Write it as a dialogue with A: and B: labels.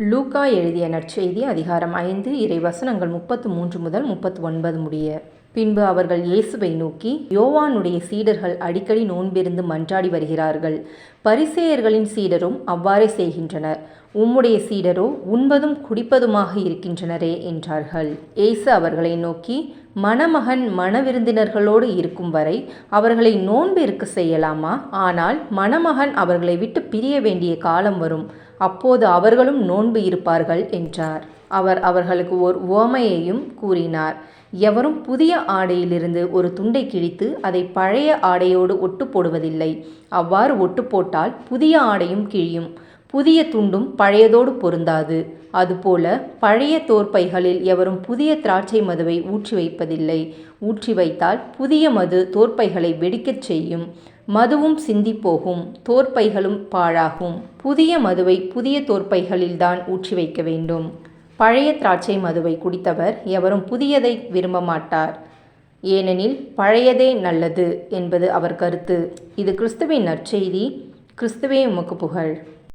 A: லூக்கா எழுதிய நற்செய்தி அதிகாரம் ஐந்து இறை வசனங்கள் முப்பத்து மூன்று முதல் முப்பத்து ஒன்பது முடிய. பின்பு அவர்கள் இயேசுவை நோக்கி யோவானுடைய சீடர்கள் அடிக்கடி நோன்பிருந்து மன்றாடி வருகிறார்கள். பரிசேயர்களின் சீடரும் அவ்வாறே செய்கின்றனர். உம்முடைய சீடரோ உண்பதும் குடிப்பதுமாக இருக்கின்றனரே என்றார்கள். இயேசு அவர்களை நோக்கி மணமகன் மணவிருந்தினர்களோடு இருக்கும் வரை அவர்களை நோன்பு இருக்க செய்யலாமா? ஆனால் மணமகன் அவர்களை விட்டு பிரிய வேண்டிய காலம் வரும். அப்போது அவர்களும் நோன்பு இருப்பார்கள் என்றார். அவர் அவர்களுக்கு ஓர் உவமையையும் கூறினார். எவரும் புதிய ஆடையிலிருந்து ஒரு துண்டை கிழித்து அதை பழைய ஆடையோடு ஒட்டு போடுவதில்லை. அவ்வாறு ஒட்டு போட்டால் புதிய ஆடையும் கிழியும். புதிய துண்டும் பழையதோடு பொருந்தாது. அதுபோல பழைய தோற்பைகளில் எவரும் புதிய திராட்சை மதுவை ஊற்றி வைப்பதில்லை. ஊற்றி வைத்தால் புதிய மது தோற்பைகளை வெடிக்கச் செய்யும். மதுவும் சிந்தி போகும் தோற்பைகளும் பாழாகும். புதிய மதுவை புதிய தோற்பைகளில்தான் ஊற்றி வைக்க வேண்டும். பழைய திராட்சை மதுவை குடித்தவர் எவரும் புதியதை விரும்ப மாட்டார். ஏனெனில் பழையதே நல்லது என்பது அவர் கருத்து. இது கிறிஸ்துவின் நற்செய்தி. கிறிஸ்துவே உமக்கு புகழ்.